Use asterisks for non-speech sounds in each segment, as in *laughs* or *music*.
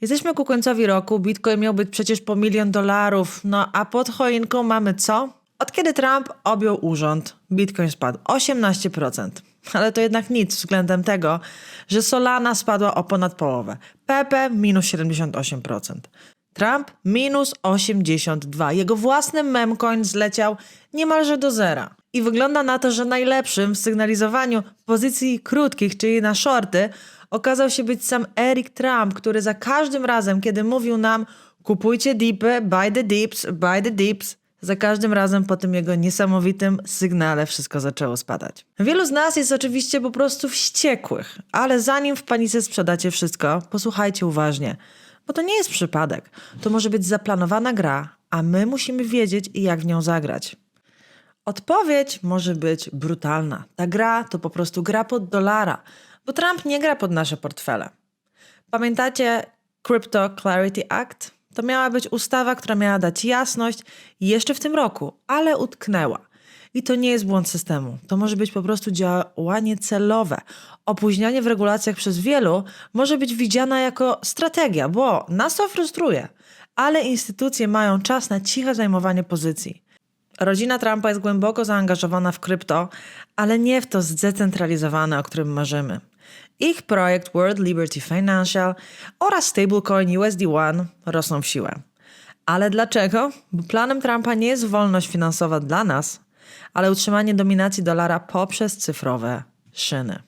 Jesteśmy ku końcowi roku, Bitcoin miał być przecież po milion dolarów, no a pod choinką mamy co? Od kiedy Trump objął urząd, Bitcoin spadł 18%. Ale to jednak nic względem tego, że Solana spadła o ponad połowę, Pepe minus 78%. Trump minus 82. Jego własny memcoin zleciał niemalże do zera. I wygląda na to, że najlepszym w sygnalizowaniu pozycji krótkich, czyli na shorty, okazał się być sam Eric Trump, który za każdym razem, kiedy mówił nam kupujcie dipy, buy the dips, buy the dips, za każdym razem po tym jego niesamowitym sygnale wszystko zaczęło spadać. Wielu z nas jest oczywiście po prostu wściekłych, ale zanim w panice sprzedacie wszystko, posłuchajcie uważnie, bo to nie jest przypadek. To może być zaplanowana gra, a my musimy wiedzieć, jak w nią zagrać. Odpowiedź może być brutalna. Ta gra to po prostu gra pod dolara, bo Trump nie gra pod nasze portfele. Pamiętacie Crypto Clarity Act? To miała być ustawa, która miała dać jasność jeszcze w tym roku, ale utknęła. I to nie jest błąd systemu. To może być po prostu działanie celowe. Opóźnianie w regulacjach przez wielu może być widziana jako strategia, bo nas to frustruje, ale instytucje mają czas na ciche zajmowanie pozycji. Rodzina Trumpa jest głęboko zaangażowana w krypto, ale nie w to zdecentralizowane, o którym marzymy. Ich projekt World Liberty Financial oraz stablecoin USD One rosną w siłę. Ale dlaczego? Bo planem Trumpa nie jest wolność finansowa dla nas, ale utrzymanie dominacji dolara poprzez cyfrowe szyny.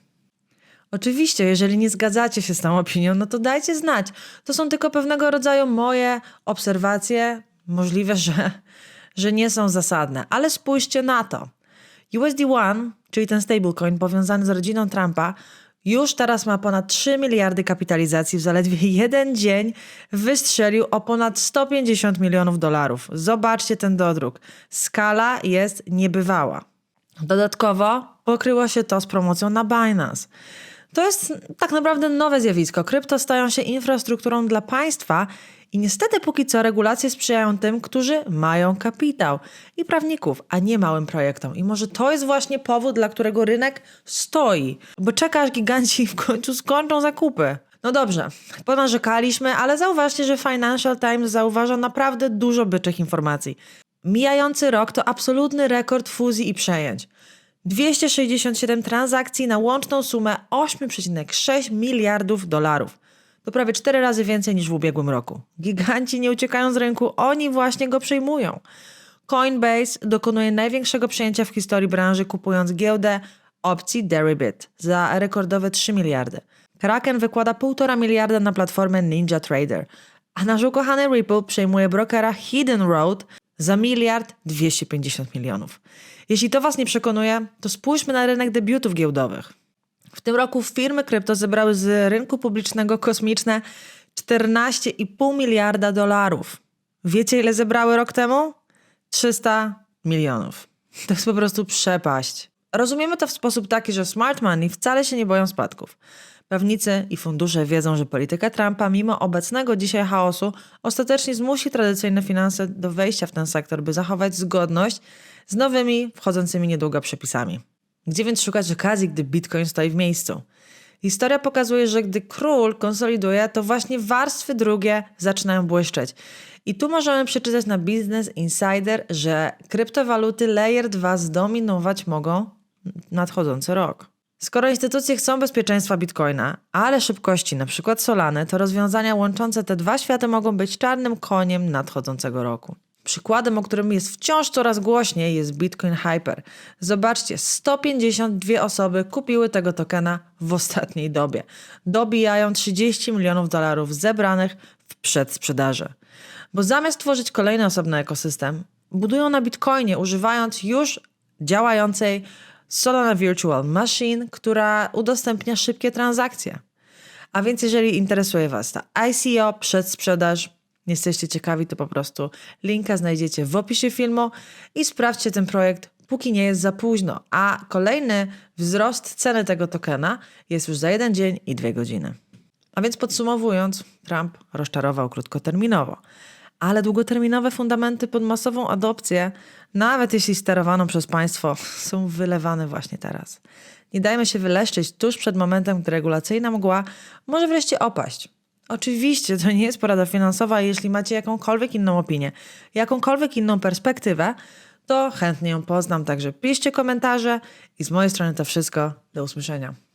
Oczywiście, jeżeli nie zgadzacie się z tą opinią, no to dajcie znać. To są tylko pewnego rodzaju moje obserwacje, możliwe, że, że nie są zasadne, ale spójrzcie na to. USD One, czyli ten stablecoin powiązany z rodziną Trumpa, już teraz ma ponad 3 miliardy kapitalizacji. W zaledwie *laughs* jeden dzień wystrzelił o ponad 150 milionów dolarów. Zobaczcie ten dodruk. Skala jest niebywała. Dodatkowo pokryło się to z promocją na Binance. To jest tak naprawdę nowe zjawisko. Krypto stają się infrastrukturą dla państwa i niestety póki co regulacje sprzyjają tym, którzy mają kapitał i prawników, a nie małym projektom. I może to jest właśnie powód, dla którego rynek stoi, bo czeka aż giganci w końcu skończą zakupy. No dobrze, ponarzekaliśmy, ale zauważcie, że Financial Times zauważa naprawdę dużo byczych informacji. Mijający rok to absolutny rekord fuzji i przejęć. 267 transakcji na łączną sumę 8,6 miliardów dolarów. To prawie 4 razy więcej niż w ubiegłym roku. Giganci nie uciekają z rynku, oni właśnie go przejmują. Coinbase dokonuje największego przejęcia w historii branży, kupując giełdę opcji Deribit za rekordowe 3 miliardy. Kraken wykłada 1,5 miliarda na platformę Ninja Trader, a nasz ukochany Ripple przejmuje brokera Hidden Road za miliard 250 milionów. Jeśli to Was nie przekonuje, to spójrzmy na rynek debiutów giełdowych. W tym roku firmy krypto zebrały z rynku publicznego kosmiczne 14,5 miliarda dolarów. Wiecie, ile zebrały rok temu? 300 milionów. To jest po prostu przepaść. Rozumiemy to w sposób taki, że smart money wcale się nie boją spadków. Pewnicy i fundusze wiedzą, że polityka Trumpa, mimo obecnego dzisiaj chaosu, ostatecznie zmusi tradycyjne finanse do wejścia w ten sektor, by zachować zgodność z nowymi, wchodzącymi niedługo przepisami. Gdzie więc szukać okazji, gdy Bitcoin stoi w miejscu? Historia pokazuje, że gdy król konsoliduje, to właśnie warstwy drugie zaczynają błyszczeć. I tu możemy przeczytać na Business Insider, że kryptowaluty Layer 2 zdominować mogą nadchodzący rok. Skoro instytucje chcą bezpieczeństwa Bitcoina, ale szybkości, np. Solany, to rozwiązania łączące te dwa światy mogą być czarnym koniem nadchodzącego roku. Przykładem, o którym jest wciąż coraz głośniej, jest Bitcoin Hyper. Zobaczcie, 152 osoby kupiły tego tokena w ostatniej dobie. Dobijają 30 milionów dolarów zebranych w przedsprzedaży. Bo zamiast tworzyć kolejny osobny ekosystem, budują na Bitcoinie, używając już działającej Solana Virtual Machine, która udostępnia szybkie transakcje. A więc jeżeli interesuje Was ta ICO, przedsprzedaż, jesteście ciekawi, to po prostu linka znajdziecie w opisie filmu i sprawdźcie ten projekt, póki nie jest za późno. A kolejny wzrost ceny tego tokena jest już za jeden dzień i dwie godziny. A więc podsumowując, Trump rozczarował krótkoterminowo, ale długoterminowe fundamenty pod masową adopcję, nawet jeśli sterowaną przez państwo, są wylewane właśnie teraz. Nie dajmy się wyleszczyć tuż przed momentem, gdy regulacyjna mgła może wreszcie opaść. Oczywiście, to nie jest porada finansowa, jeśli macie jakąkolwiek inną opinię, jakąkolwiek inną perspektywę, to chętnie ją poznam, także piszcie komentarze i z mojej strony to wszystko. Do usłyszenia.